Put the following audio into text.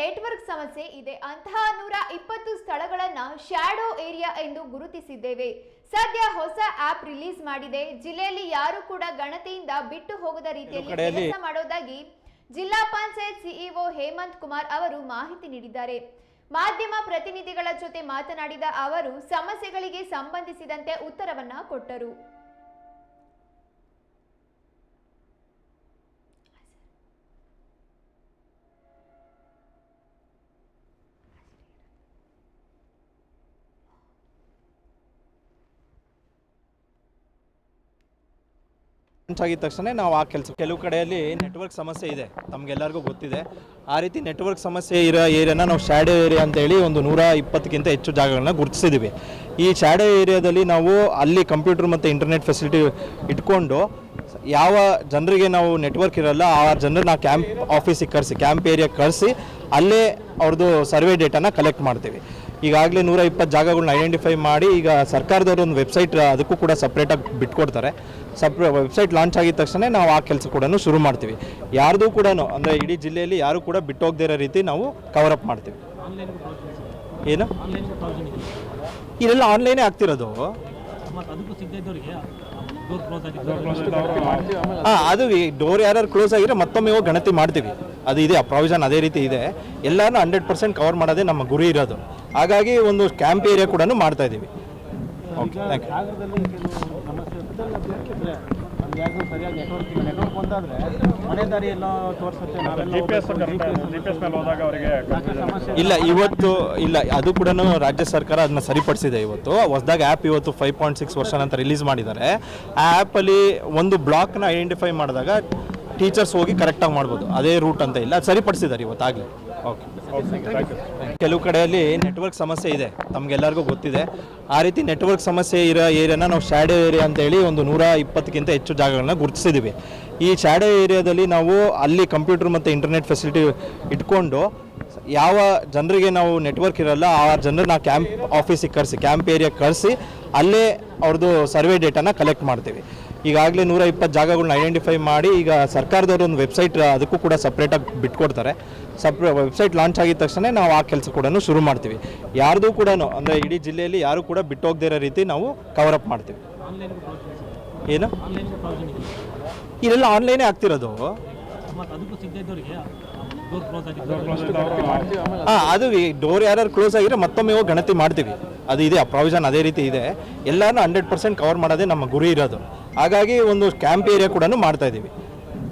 Network ಸಮಸ್ಯೆ ಇದೆ. ಅಂತಹ ನೂರ ಇಪ್ಪತ್ತು ಸ್ಥಳಗಳನ್ನ ಶ್ಯಾಡೋ ಏರಿಯಾ ಎಂದು ಗುರುತಿಸಿದ್ದೇವೆ. ಸದ್ಯ ಹೊಸ ಆಪ್ ರಿಲೀಸ್ ಮಾಡಿದೆ. ಜಿಲ್ಲೆಯಲ್ಲಿ ಯಾರು ಕೂಡ ಗಣತಿಯಿಂದ ಬಿಟ್ಟು ಹೋಗದ ರೀತಿಯಲ್ಲಿ ಕೆಲಸ ಮಾಡೋದಾಗಿ ಜಿಲ್ಲಾ ಪಂಚಾಯತ್ ಸಿಇಒ ಹೇಮಂತ್ ಕುಮಾರ್ ಅವರು ಮಾಹಿತಿ ನೀಡಿದ್ದಾರೆ. ಮಾಧ್ಯಮ ಪ್ರತಿನಿಧಿಗಳ ಜೊತೆ ಮಾತನಾಡಿದ ಅವರು ಸಮಸ್ಯೆಗಳಿಗೆ ಸಂಬಂಧಿಸಿದಂತೆ ಉತ್ತರವನ್ನ ಕೊಟ್ಟರು. ಆಗಿದ ತಕ್ಷಣ ನಾವು ಆ ಕೆಲಸ, ಕೆಲವು ಕಡೆಯಲ್ಲಿ ನೆಟ್ವರ್ಕ್ ಸಮಸ್ಯೆ ಇದೆ, ತಮಗೆಲ್ಲರಿಗೂ ಗೊತ್ತಿದೆ. ಆ ರೀತಿ ನೆಟ್ವರ್ಕ್ ಸಮಸ್ಯೆ ಇರೋ ಏರಿಯಾನ ನಾವು ಶ್ಯಾಡೋ ಏರಿಯಾ ಅಂತೇಳಿ ಒಂದು ನೂರ ಇಪ್ಪತ್ತಕ್ಕಿಂತ ಹೆಚ್ಚು ಜಾಗಗಳನ್ನ ಗುರುತಿಸಿದ್ದೀವಿ ಈ ಶ್ಯಾಡೋ ಏರಿಯಾದಲ್ಲಿ ನಾವು ಅಲ್ಲಿ ಕಂಪ್ಯೂಟರ್ ಮತ್ತು ಇಂಟರ್ನೆಟ್ ಫೆಸಿಲಿಟಿ ಇಟ್ಕೊಂಡು ಯಾವ ಜನರಿಗೆ ನಾವು ನೆಟ್ವರ್ಕ್ ಇರಲ್ಲ, ಆ ಜನರನ್ನ ಕ್ಯಾಂಪ್ ಆಫೀಸಿಗೆ ಕರೆಸಿ ಕ್ಯಾಂಪ್ ಏರಿಯಾಗೆ ಕರೆಸಿ, ಅಲ್ಲೇ ಅವ್ರದ್ದು ಸರ್ವೆ ಡೇಟಾನ ಕಲೆಕ್ಟ್ ಮಾಡ್ತೀವಿ. ಈಗಾಗಲೇ ನೂರ ಇಪ್ಪತ್ತು ಜಾಗಗಳನ್ನ ಐಡೆಂಟಿಫೈ ಮಾಡಿ ಈಗ ಸರ್ಕಾರದವರು ಒಂದು ವೆಬ್ಸೈಟ್ ಅದಕ್ಕೂ ಕೂಡ ಸಪ್ರೇಟಾಗಿ ಬಿಟ್ಕೊಡ್ತಾರೆ. ಸಪ್ರೇ ವೆಬ್ಸೈಟ್ ಲಾಂಚ್ ಆಗಿದ ತಕ್ಷಣ ನಾವು ಆ ಕೆಲಸ ಕೂಡ ಶುರು ಮಾಡ್ತೀವಿ. ಯಾರ್ದು ಕೂಡ ಅಂದರೆ ಇಡೀ ಜಿಲ್ಲೆಯಲ್ಲಿ ಯಾರು ಕೂಡ ಬಿಟ್ಟು ಹೋಗದೇ ಇರೋ ರೀತಿ ನಾವು ಕವರ್ ಅಪ್ ಮಾಡ್ತೀವಿ. ಏನು? ಇದೆಲ್ಲ ಆನ್ಲೈನೇ ಆಗ್ತಿರೋದು. ಹಾಂ ಅದು ಡೋರ್ ಯಾರು ಕ್ಲೋಸ್ ಆಗಿರೋ ಮತ್ತೊಮ್ಮೆ ಹೋಗಿ ಗಣತಿ ಮಾಡ್ತೀವಿ. ಅದು ಇದೆ ಆ ಪ್ರಾವಿಷನ್ ಅದೇ ರೀತಿ ಇದೆ. ಎಲ್ಲಾನು ಹಂಡ್ರೆಡ್ ಪರ್ಸೆಂಟ್ ಕವರ್ ಮಾಡೋದೇ ನಮ್ಮ ಗುರಿ ಇರೋದು. ಹಾಗಾಗಿ ಒಂದು ಕ್ಯಾಂಪ್ ಏರಿಯಾ ಕೂಡ ಮಾಡ್ತಾ ಇದ್ದೀವಿ. ಓಕೆ ಥ್ಯಾಂಕ್ ಯು ಸರಿಯಾಗಿ ನೆಟ್ವರ್ಕ್ ಇಲ್ಲ. ನೆಟ್ವರ್ಕ್ ಮನೆ ದಾರಿ ಎಲ್ಲ ತೋರಿಸುತ್ತೆ. ನಾವೆಲ್ಲ ಇಲ್ಲ ಇವತ್ತು ಇಲ್ಲ ಅದು ಕೂಡ ರಾಜ್ಯ ಸರ್ಕಾರ ಅದನ್ನ ಸರಿಪಡಿಸಿದೆ ಇವತ್ತು. ಹೊಸದಾಗಿ ಆ್ಯಪ್ ಇವತ್ತು ಫೈವ್ ಪಾಯಿಂಟ್ ಸಿಕ್ಸ್ ವರ್ಷ ಅಂತ ರಿಲೀಸ್ ಮಾಡಿದ್ದಾರೆ. ಆ ಆ್ಯಪಲ್ಲಿ ಒಂದು ಬ್ಲಾಕ್ನ ಐಡೆಂಟಿಫೈ ಮಾಡಿದಾಗ ಟೀಚರ್ಸ್ ಹೋಗಿ ಕರೆಕ್ಟಾಗಿ ಮಾಡ್ಬೋದು. ಅದೇ ರೂಟ್ ಅಂತ ಇಲ್ಲ. ಸರಿಪಡಿಸಿದ್ದಾರೆ ಇವತ್ತಾಗಲಿ ಓಕೆ ಕೆಲವು ಕಡೆಯಲ್ಲಿ ನೆಟ್ವರ್ಕ್ ಸಮಸ್ಯೆ ಇದೆ. ತಮಗೆಲ್ಲರಿಗೂ ಗೊತ್ತಿದೆ. ಆ ರೀತಿ ನೆಟ್ವರ್ಕ್ ಸಮಸ್ಯೆ ಇರೋ ಏರಿಯಾನ ನಾವು ಶ್ಯಾಡೋ ಏರಿಯಾ ಅಂತೇಳಿ ಒಂದು ನೂರ ಇಪ್ಪತ್ತಕ್ಕಿಂತ ಹೆಚ್ಚು ಜಾಗಗಳನ್ನ ಗುರುತಿಸಿದ್ದೀವಿ. ಈ ಶ್ಯಾಡೋ ಏರಿಯಾದಲ್ಲಿ ನಾವು ಅಲ್ಲಿ ಕಂಪ್ಯೂಟರ್ ಮತ್ತು ಇಂಟರ್ನೆಟ್ ಫೆಸಿಲಿಟಿ ಇಟ್ಕೊಂಡು ಯಾವ ಜನರಿಗೆ ನಾವು ನೆಟ್ವರ್ಕ್ ಇರಲ್ಲ ಆ ಜನರನ್ನ ಕ್ಯಾಂಪ್ ಆಫೀಸಿಗೆ ಕರೆಸಿ ಕ್ಯಾಂಪ್ ಏರಿಯಾಗೆ ಕರೆಸಿ ಅಲ್ಲೇ ಅವ್ರದ್ದು ಸರ್ವೆ ಡೇಟಾನ ಕಲೆಕ್ಟ್ ಮಾಡ್ತೀವಿ. ಈಗಾಗಲೇ ನೂರ ಇಪ್ಪತ್ತು ಜಾಗಗಳನ್ನ ಐಡೆಂಟಿಫೈ ಮಾಡಿ ಈಗ ಸರ್ಕಾರದವರು ಒಂದು ವೆಬ್ಸೈಟ್ ಅದಕ್ಕೂ ಕೂಡ ಸಪ್ರೇಟಾಗಿ ಬಿಟ್ಕೊಡ್ತಾರೆ. ಸಪ್ರೇ ವೆಬ್ಸೈಟ್ ಲಾಂಚ್ ಆಗಿದ ತಕ್ಷಣ ನಾವು ಆ ಕೆಲಸ ಕೂಡ ಶುರು ಮಾಡ್ತೀವಿ. ಯಾರ್ದು ಕೂಡ ಅಂದರೆ ಇಡೀ ಜಿಲ್ಲೆಯಲ್ಲಿ ಯಾರು ಕೂಡ ಬಿಟ್ಟು ಹೋಗದೇ ಇರೋ ರೀತಿ ನಾವು ಕವರ್ ಅಪ್ ಮಾಡ್ತೀವಿ. ಏನು? ಇದೆಲ್ಲ ಆನ್ಲೈನೇ ಆಗ್ತಿರೋದು. ಹಾಂ ಅದು ಡೋರ್ ಯಾರು ಕ್ಲೋಸ್ ಆಗಿದ್ರೆ ಮತ್ತೊಮ್ಮೆ ಹೋಗಿ ಗಣತಿ ಮಾಡ್ತೀವಿ. ಅದು ಇದೆ ಆ ಪ್ರಾವಿಷನ್ ಅದೇ ರೀತಿ ಇದೆ. ಎಲ್ಲಾನು ಹಂಡ್ರೆಡ್ ಪರ್ಸೆಂಟ್ ಕವರ್ ಮಾಡೋದೇ ನಮ್ಮ ಗುರಿ ಇರೋದು. ಹಾಗಾಗಿ ಒಂದು ಕ್ಯಾಂಪ್ ಏರಿಯಾ ಕೂಡ ಮಾಡ್ತಾ ಇದ್ದೀವಿ.